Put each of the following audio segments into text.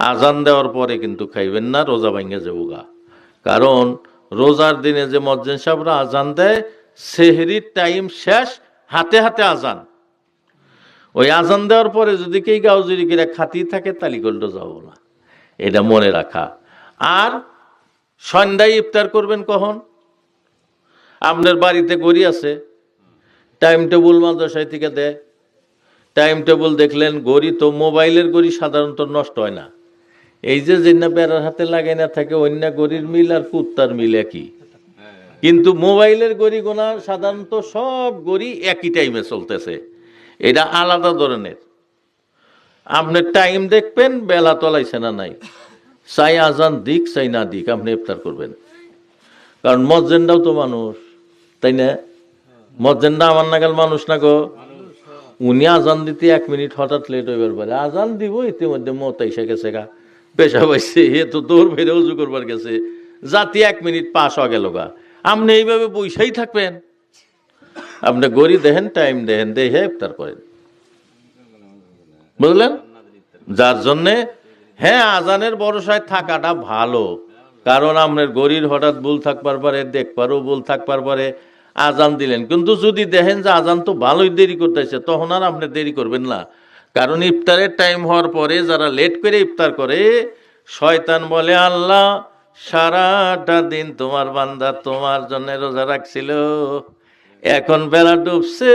আজান দেওয়ার পরে কিন্তু খাইবেন না, রোজা ভাঙ্গে যাবুগা। কারণ রোজার দিনে যে মজ্জেন সাহেবরা আজান দেয়, সেহরির টাইম শেষ, হাতে হাতে আজান। ওই আজান দেওয়ার পরে যদি কেই গাউজুরি কিরা খাতি থাকে তালিগল্ড যাব না। এটা মনে রাখা। আর সন্ধ্যায় ইফতার করবেন কখন? আপনার বাড়িতে গড়ি আছে। টাইম টেবুল মাদ্রাসায় থেকে দেয়। টাইম টেবুল দেখলেন গড়ি তো মোবাইলের গড়ি সাধারণত নষ্ট হয় না। এই যে যেনা বেড়ার হাতে লাগাই না থাকে, অন্য গড়ির মিল আর কুত্তার মিল একই। কিন্তু মোবাইলের গড়ি গোনা সাধারণত সব গড়ি একই টাইমে চলতেছে। এটা আলাদা ধরনের। আপনি টাইম দেখবেন, বেলা তলাইছে না নাই। চাই আজান দিক, চাই না দিক, আপনি ইফতার করবেন। কারণ মজ্জেনটাও তো মানুষ, তাই না? মজ্জেনটা আমার নাগাল মানুষ না গো। উনি আজান দিতে এক মিনিট হঠাৎ লেট হইবার পারে, আজান দিব, ইতিমধ্যে মত এসে গেছে গা। পেশা পাইছে, এ তো দৌড় বেড়ে উজু করবার গেছে। জাতি এক মিনিট পাস হয়ে গেল গা। আপনি এইভাবে বইসাই থাকবেন। আপনি গড়ি দেখেন, টাইম দেখেন, দেখে ইফতার করেন। বুঝলেন? যার জন্যে হ্যাঁ আজানের ভরসায় থাকাটা ভালো। কারণ আপনার গরির হঠাৎ ভুল থাকবার পারে, দেখবারও ভুল থাকবার পারে আজান দিলেন। কিন্তু যদি দেখেন যে আজান তো ভালোই দেরি করতেছে, তখন আর আপনি দেরি করবেন না। কারণ ইফতারের টাইম হওয়ার পরে যারা লেট করে ইফতার করে, শয়তান বলে, আল্লাহ, সারাটা দিন তোমার বান্দা তোমার জন্য রোজা রাখছিল। এখন বেলা ডুবছে,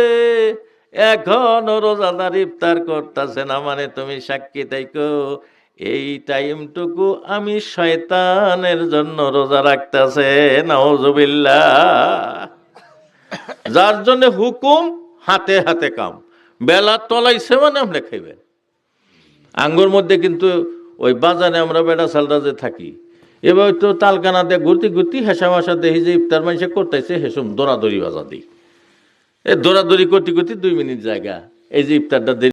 এখনও রোজাদার ইফতার করতেছে না মানে তুমি সাক্ষী তাইকো এই টাইমটুকু আমি শয়তানের জন্য রোজা রাখতেছে নজবিল্লা যার জন্য হুকুম হাতে হাতে কাম। বেলা তলাইছে মানে আপনি খাইবেন। আঙ্গুর মধ্যে কিন্তু ওই বাজারে আমরা বেড়া সালটা যে থাকি, এবার তো তালকানা দিয়ে ঘুরতে ঘুরতে হেসা মাসা দেখি যে ইফতার মানুষে করতেছে, হেসুম দৌড়াদৌড়ি বাজা দিই এ দৌড়াদৌড়ি করতে করতে দুই মিনিট জায়গা, এই যে ইফতারটা